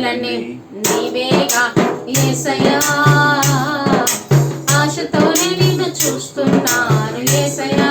ఆశలన్నీ నీవేగా. ఏసయా ఆశతోనే నిన్ను చూస్తున్నాను. ఏసయా